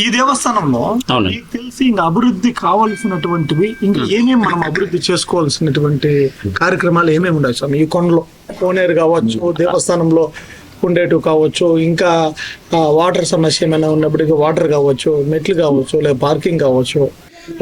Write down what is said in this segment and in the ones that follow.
ఈ దేవస్థానంలో. మీకు తెలిసి ఇంకా అభివృద్ధి కావాల్సినటువంటివి ఇంకా ఏమేమి మనం అభివృద్ధి చేసుకోవాల్సినటువంటి కార్యక్రమాలు ఏమేమి ఉన్నాయి స్వామి ఈ కొండలో కోనేరు కావచ్చు దేవస్థానంలో ఉండేటివి కావచ్చు ఇంకా వాటర్ సమస్య ఏమైనా ఉన్నప్పటికీ వాటర్ కావచ్చు మెట్లు కావచ్చు లేదా పార్కింగ్ కావచ్చు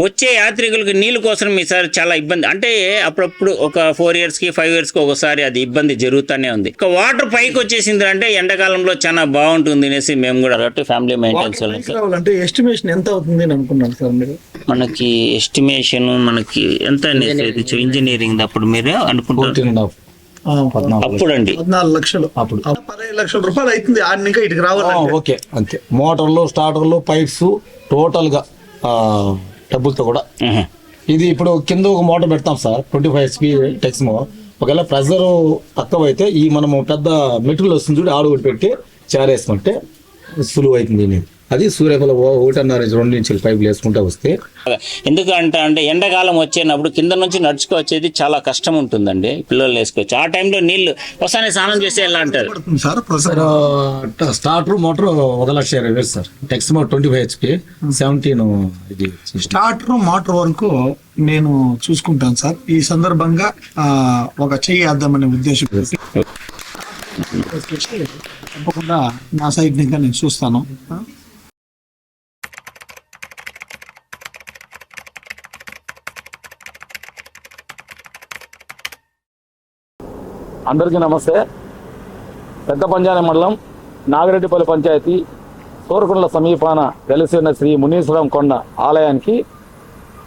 వచ్చే యాత్రికులకు నీళ్ళ కోసం ఈసారి చాలా ఇబ్బంది. అంటే అప్పుడప్పుడు ఒక ఫోర్ ఇయర్స్కి ఫైవ్ ఇయర్స్కి ఒకసారి అది ఇబ్బంది జరుగుతూనే ఉంది. ఇక వాటర్ పైకి వచ్చేసింది అంటే ఎండాకాలంలో చాలా బాగుంటుంది అనేసి మేము కూడా కాబట్టి ఫ్యామిలీ మెయింటెనెన్స్ రావాలంటే ఎస్టిమేషన్ ఎంత అవుతుంది అని అనుకున్నాను సార్ మీరు? మనకి ఎస్టిమేషన్ మనకి ఎంత అనేది ఇంజనీరింగ్ అప్పుడు మీరు అనుకుంటారు? ఆ, అప్పుడు అండి పద్నాలుగు లక్షలు. అప్పుడు. పదిహేను లక్షల రూపాయలు అవుతుంది. ఇంకా ఇటుకు రావాలి ఓకే. అంతే. మోటార్లు స్టార్టర్లు పైప్స్ టోటల్గా ఆ, డబ్బులతో కూడా. ఇది ఇప్పుడు కింద ఒక మోటార్ పెడతాం sir twenty five SP Texmo ఒకవేళ ప్రెజర్ తక్కువ అయితే ఈ మనము పెద్ద మెటీరియల్ వస్తుంది చూడు ఆడు పెట్టి చారేసుకుంటే సులువు అవుతుంది. అది సూర్యఫల ఒకటిన్నర రెండు ఇంచులు పైపులు వేసుకుంటా వస్తే. ఎందుకంటే అంటే ఎండాకాలం వచ్చేటప్పుడు కింద నుంచి నడుచుకొచ్చేది చాలా కష్టం ఉంటుందండి పిల్లలు వేసుకోవచ్చు ఆ టైంలో నీళ్ళు ఒకసారి స్నానం చేస్తే ఎలా అంటారు. పడుతుంది సార్ స్టార్టర్ మోటార్ ఒక లక్ష ఇరవై వేలు sir. Texmo twenty five HP seventeen ఇది స్టార్టర్ మోటార్ వరకు నేను చూసుకుంటాను సార్. ఈ సందర్భంగా ఒక చెయ్యి వేద్దామనే ఉద్దేశం తప్పకుండా నా సైడ్ ఇంకా నేను చూస్తాను. అందరికీ నమస్తే. పెద్ద పంజాని మండలం నాగిరెడ్డిపల్లి పంచాయతీ సూరకొండల సమీపాన వెలసిన శ్రీ మునీశ్వరం కొండ ఆలయానికి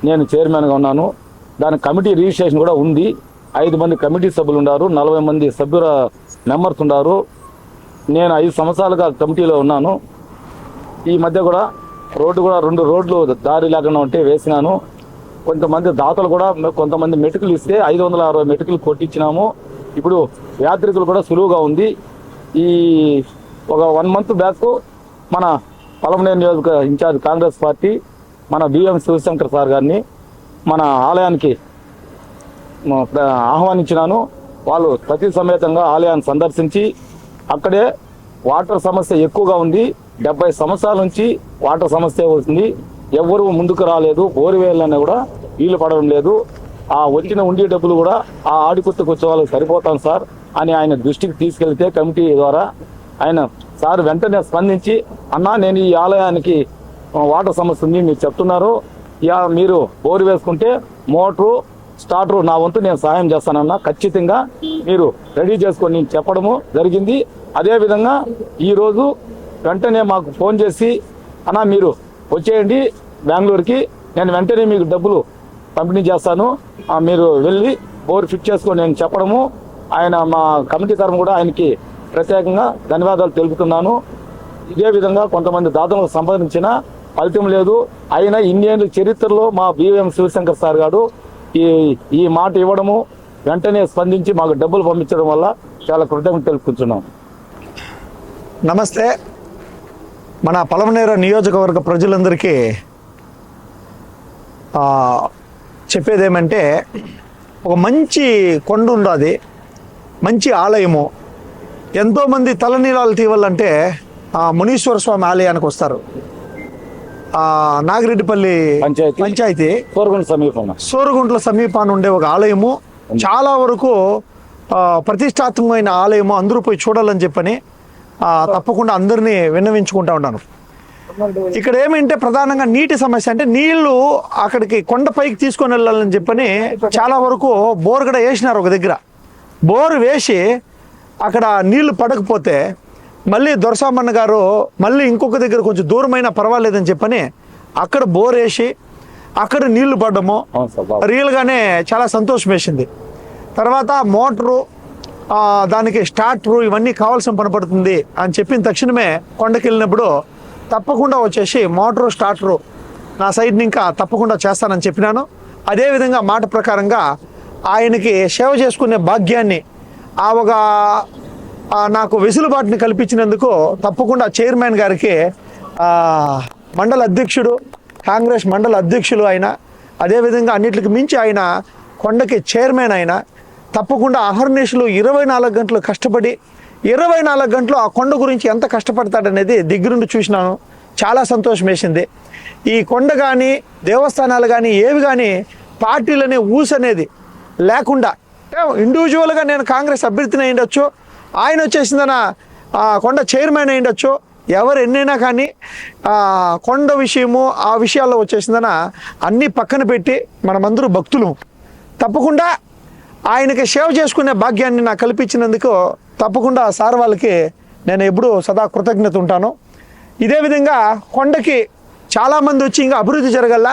నేను చైర్మన్గా ఉన్నాను. దాని కమిటీ రిజిస్ట్రేషన్ కూడా ఉంది. ఐదు మంది కమిటీ సభ్యులు ఉన్నారు. నలభై మంది సభ్యుల మెంబర్స్ ఉన్నారు. నేను ఐదు సంవత్సరాలుగా కమిటీలో ఉన్నాను. ఈ మధ్య కూడా రోడ్డు కూడా రెండు రోడ్లు దారి లేకుండా ఉంటే వేసినాను. కొంతమంది దాతలు కూడా కొంతమంది మెటుకులు ఇస్తే ఐదు వందల అరవై మెటుకులు కొట్టించినాము. ఇప్పుడు యాత్రికులు కూడా సులువుగా ఉంది. ఈ ఒక వన్ మంత్ బ్యాక్ మన పలమనేరు నియోజక ఇన్ఛార్జ్ కాంగ్రెస్ పార్టీ మన బిఎం శివశంకర్ సార్ గారిని మన ఆలయానికి ఆహ్వానించినాను. వాళ్ళు ప్రతి సమేతంగా ఆలయాన్ని సందర్శించి అక్కడే వాటర్ సమస్య ఎక్కువగా ఉంది. డెబ్బై సంవత్సరాల నుంచి వాటర్ సమస్య వస్తుంది ఎవరు ముందుకు రాలేదు. బోరువేళ్ళని కూడా వీలు పడడం లేదు. ఆ వచ్చిన ఉండి డబ్బులు కూడా ఆ ఆడికొత్తకు వచ్చే వాళ్ళకి సరిపోతాం సార్ అని ఆయన దృష్టికి తీసుకెళ్తే కమిటీ ద్వారా ఆయన సార్ వెంటనే స్పందించి అన్నా నేను ఈ ఆలయానికి వాటర్ సమస్య ఉంది మీరు చెప్తున్నారు. ఇక మీరు బోరు వేసుకుంటే మోటరు స్టార్టర్ నా వంతు నేను సహాయం చేస్తానన్నా. ఖచ్చితంగా మీరు రెడీ చేసుకొని నేను చెప్పడము జరిగింది. అదేవిధంగా ఈరోజు వెంటనే మాకు ఫోన్ చేసి అన్నా మీరు వచ్చేయండి బెంగళూరుకి. నేను వెంటనే మీకు డబ్బులు పంపిణీ చేస్తాను. మీరు వెళ్ళి బోర్ ఫిట్ చేసుకొని నేను చెప్పడము. ఆయన మా కమిటీ తరఫున కూడా ఆయనకి ప్రత్యేకంగా ధన్యవాదాలు తెలుపుతున్నాను. ఇదే విధంగా కొంతమంది దాతలకు సంపాదించిన ఫలితం లేదు. అయినా ఇన్నేళ్ళ చరిత్రలో మా బిఎం శివశంకర్ సార్ గారు ఈ ఈ మాట ఇవ్వడము వెంటనే స్పందించి మాకు డబ్బులు పంపించడం వల్ల చాలా కృతజ్ఞత తెలుపుకుంటున్నాం. నమస్తే. మన పలమనేర నియోజకవర్గ ప్రజలందరికీ చెప్పేది ఏమంటే ఒక మంచి కొండ ఉన్నది మంచి ఆలయము. ఎంతోమంది తలనీలాలు తీవాలంటే ఆ మునీశ్వర స్వామి ఆలయానికి వస్తారు. ఆ నాగిరెడ్డిపల్లి పంచాయతీ. కోరుకుంట సమీపం. సూరగుంట్ల సమీపాన ఉండే ఒక ఆలయము. చాలా వరకు ప్రతిష్టాత్మకమైన ఆలయము. అందరూ పోయి చూడాలని చెప్పని ఆ, తప్పకుండా అందరినీ విన్నవించుకుంటా ఉన్నాను. ఇక్కడ ఏమంటే ప్రధానంగా నీటి సమస్య అంటే నీళ్ళు అక్కడికి కొండపైకి తీసుకొని వెళ్ళాలని చెప్పని చాలా వరకు బోర్ కూడా వేసినారు ఒక దగ్గర. బోర్ వేసి అక్కడ నీళ్ళు పడకపోతే మళ్ళీ దొరసామన్న గారు మళ్ళీ ఇంకొక దగ్గర కొంచెం దూరమైనా పర్వాలేదని చెప్పని అక్కడ బోర్ వేసి అక్కడ నీళ్ళు పడ్డము. రియల్గానే చాలా సంతోషం వేసింది. తర్వాత మోటరు ఆ, దానికి స్టార్టరు ఇవన్నీ కావాల్సిన పని పడుతుంది అని చెప్పిన తక్షణమే కొండకి వెళ్ళినప్పుడు తప్పకుండా వచ్చేసి మోటరు స్టార్టరు నా సైడ్ ఇంకా తప్పకుండా చేస్తానని చెప్పినాను. అదేవిధంగా మాట ప్రకారంగా ఆయనకి సేవ చేసుకునే భాగ్యాన్ని ఆ ఒక నాకు వెసులుబాటుని కల్పించినందుకు తప్పకుండా చైర్మన్ గారికి మండల అధ్యక్షుడు కాంగ్రెస్ మండల అధ్యక్షులు ఆయన అదేవిధంగా అన్నిటికి మించి ఆయన కొండకి చైర్మన్ ఆయన తప్పకుండా అహర్నిశలు ఇరవై నాలుగు గంటలు కష్టపడి ఇరవై నాలుగు గంటలు ఆ కొండ గురించి ఎంత కష్టపడతాడనేది దగ్గరుండి చూసినాను. చాలా సంతోషం వేసింది. ఈ కొండ కానీ దేవస్థానాలు కానీ ఏవి కానీ పార్టీలనే ఊసు అనేది లేకుండా ఇండివిజువల్గా నేను కాంగ్రెస్ అభ్యర్థిని అయ్యుండొచ్చు. ఆయన వచ్చేసిందన ఆ, కొండ చైర్మన్ అయ్యుండొచ్చు. ఎవరు ఎన్నైనా కానీ ఆ, కొండ విషయము ఆ విషయాల్లో వచ్చేసిందన అన్నీ పక్కన పెట్టి మనమందరూ భక్తులు. తప్పకుండా ఆయనకి సేవ చేసుకునే భాగ్యాన్ని నాకు కల్పించినందుకు తప్పకుండా సార్ వాళ్ళకి నేను ఎప్పుడూ సదా కృతజ్ఞత ఉంటాను ఇదే విధంగా కొండకి చాలామంది వచ్చి ఇంకా అభివృద్ధి జరగల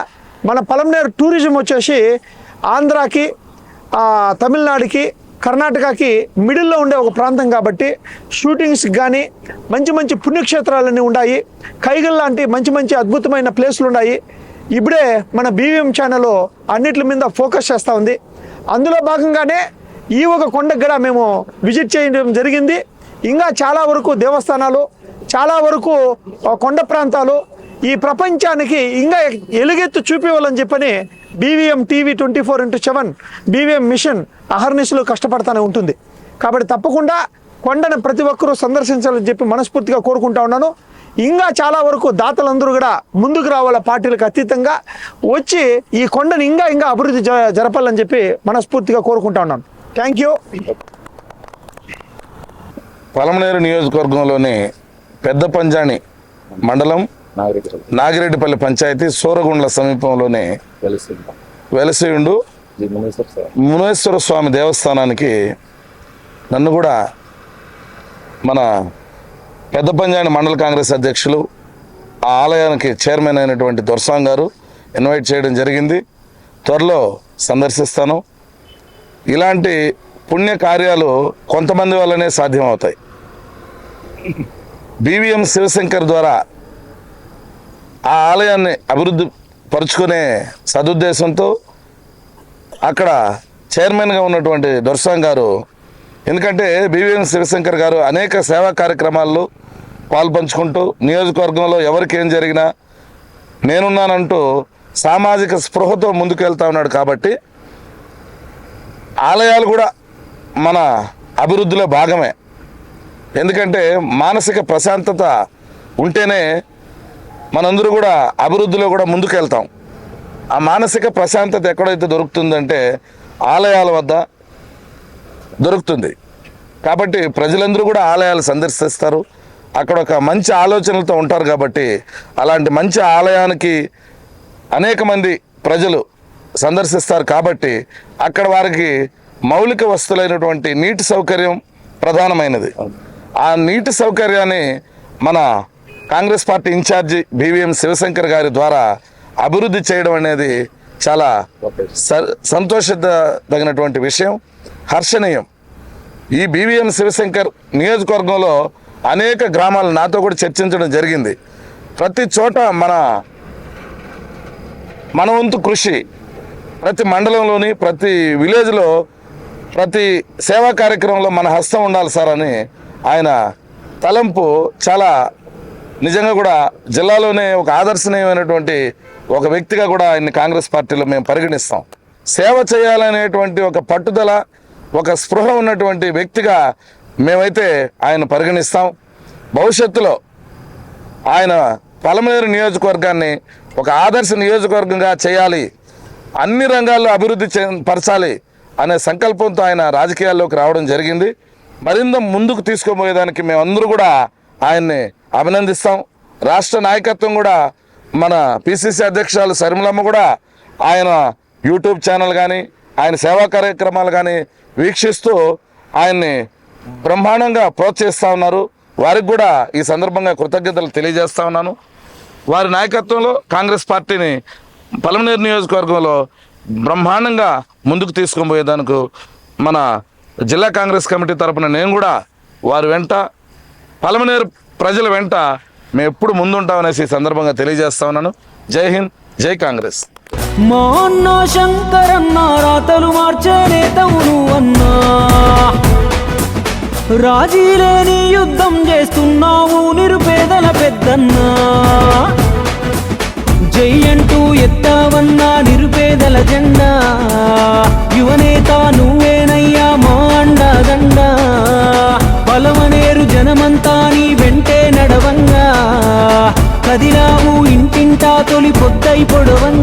మన పలంనేరు టూరిజం వచ్చేసి ఆంధ్రాకి తమిళనాడుకి కర్ణాటకకి మిడిల్లో ఉండే ఒక ప్రాంతం కాబట్టి షూటింగ్స్కి కానీ మంచి మంచి పుణ్యక్షేత్రాలన్నీ ఉన్నాయి కైగల్ లాంటి మంచి మంచి అద్భుతమైన ప్లేసులు ఉన్నాయి ఇప్పుడే మన బీవీఎం ఛానల్ అన్నిటి మీద ఫోకస్ చేస్తూ ఉంది. అందులో భాగంగానే ఈ ఒక కొండకు కూడా మేము విజిట్ చేయడం జరిగింది. ఇంకా చాలా వరకు దేవస్థానాలు చాలా వరకు కొండ ప్రాంతాలు ఈ ప్రపంచానికి ఇంకా ఎలుగెత్తు చూపించాలని చెప్పని BVM TV twenty four into seven BVM mission అహర్నిశలు కష్టపడతానే ఉంటుంది. కాబట్టి తప్పకుండా కొండను ప్రతి ఒక్కరూ సందర్శించాలని చెప్పి మనస్ఫూర్తిగా కోరుకుంటా ఉన్నాను. ఇంకా చాలా వరకు దాతలందరూ కూడా ముందుకు రావాల పార్టీలకు అతీతంగా వచ్చి ఈ కొండను ఇంకా ఇంకా అభివృద్ధి జ- జరపాలని చెప్పి మనస్ఫూర్తిగా కోరుకుంటా ఉన్నాను. థ్యాంక్ యూ పలమనేరు నియోజకవర్గంలోని పెద్ద పంజాని మండలం నాగిరెడ్డిపల్లి పంచాయతీ సూరగుండ్ల సమీపంలోని కలిసి మునేశ్వర స్వామి దేవస్థానానికి నన్ను కూడా మన పెద్ద పంజాని మండల కాంగ్రెస్ అధ్యక్షులు ఆ ఆలయానికి చైర్మన్ అయినటువంటి దొర్సాంగ్ గారు ఇన్వైట్ చేయడం జరిగింది. త్వరలో సందర్శిస్తాను. ఇలాంటి పుణ్య కార్యాలు కొంతమంది వల్లనే సాధ్యమవుతాయి. బీవీఎం శివశంకర్ ద్వారా ఆ ఆలయాన్ని అభివృద్ధి పరుచుకునే సదుద్దేశంతో అక్కడ చైర్మన్గా ఉన్నటువంటి దొర్సాంగ్ గారు ఎందుకంటే బీవీఎం శివశంకర్ గారు అనేక సేవా కార్యక్రమాల్లో పాల్పంచుకుంటూ నియోజకవర్గంలో ఎవరికి ఏం జరిగినా నేనున్నానంటూ సామాజిక స్పృహతో ముందుకు వెళ్తా ఉన్నాడు కాబట్టి ఆలయాలు కూడా మన అభివృద్ధిలో భాగమే. ఎందుకంటే మానసిక ప్రశాంతత ఉంటేనే మనందరూ కూడా అభివృద్ధిలో కూడా ముందుకెళ్తాం. ఆ మానసిక ప్రశాంతత ఎక్కడైతే దొరుకుతుందంటే ఆలయాల వద్ద దొరుకుతుంది. కాబట్టి ప్రజలందరూ కూడా ఆలయాలు సందర్శిస్తారు. అక్కడ ఒక మంచి ఆలోచనలతో ఉంటారు కాబట్టి అలాంటి మంచి ఆలయానికి అనేక మంది ప్రజలు సందర్శిస్తారు కాబట్టి అక్కడ వారికి మౌలిక వస్తువులైనటువంటి నీటి సౌకర్యం ప్రధానమైనది. ఆ నీటి సౌకర్యాన్ని మన Congress party incharge BVM Sivasankar గారి ద్వారా అభివృద్ధి చేయడం అనేది చాలా స- సంతోషదగినటువంటి విషయం. హర్షణీయం. ఈ బీవీఎం శివశంకర్ నియోజకవర్గంలో అనేక గ్రామాలు నాతో కూడా చర్చించడం జరిగింది. ప్రతి చోట మన మన వంతు కృషి ప్రతి మండలంలోని ప్రతి విలేజ్లో ప్రతి సేవా కార్యక్రమంలో మన హస్తం ఉండాలి సార్ అని ఆయన తలంపు చాలా నిజంగా కూడా జిల్లాలోనే ఒక ఆదర్శనీయమైనటువంటి ఒక వ్యక్తిగా కూడా ఆయన్ని కాంగ్రెస్ పార్టీలో మేము పరిగణిస్తాం. సేవ చేయాలనేటువంటి ఒక పట్టుదల ఒక స్పృహ ఉన్నటువంటి వ్యక్తిగా మేమైతే ఆయన పరిగణిస్తాం. భవిష్యత్తులో ఆయన పలమనేరు నియోజకవర్గాన్ని ఒక ఆదర్శ నియోజకవర్గంగా చేయాలి అన్ని రంగాల్లో అభివృద్ధి పరచాలి అనే సంకల్పంతో ఆయన రాజకీయాల్లోకి రావడం జరిగింది. మరింత ముందుకు తీసుకుపోయేదానికి మేమందరూ కూడా ఆయన్ని అభినందిస్తాం. రాష్ట్ర నాయకత్వం కూడా మన పిసిసి అధ్యక్షురాలు శర్మిలమ్మ కూడా ఆయన యూట్యూబ్ ఛానల్ కానీ ఆయన సేవా కార్యక్రమాలు కానీ వీక్షిస్తూ ఆయన్ని బ్రహ్మాండంగా ప్రోత్సహిస్తూ ఉన్నారు. వారికి కూడా ఈ సందర్భంగా కృతజ్ఞతలు తెలియజేస్తా ఉన్నాను. వారి నాయకత్వంలో కాంగ్రెస్ పార్టీని పలమనేరు నియోజకవర్గంలో బ్రహ్మాండంగా ముందుకు తీసుకొని పోయేదానికి మన జిల్లా కాంగ్రెస్ కమిటీ తరపున నేను కూడా వారి వెంట పలమనేరు ప్రజల వెంట మేము ఎప్పుడు ముందుంటామనేసి ఈ సందర్భంగా తెలియజేస్తా ఉన్నాను. జై హింద్. జై కాంగ్రెస్. మా అన్న శంకరన్న రాతలు మార్చే నేతవును అన్నా. రాజీలేని యుద్ధం చేస్తున్నావు నిరుపేదల పెద్దన్నా. జై అంటూ ఎత్తావన్నా నిరుపేదల జెండా. ఇంట తొలి పొద్దై పొడవంగా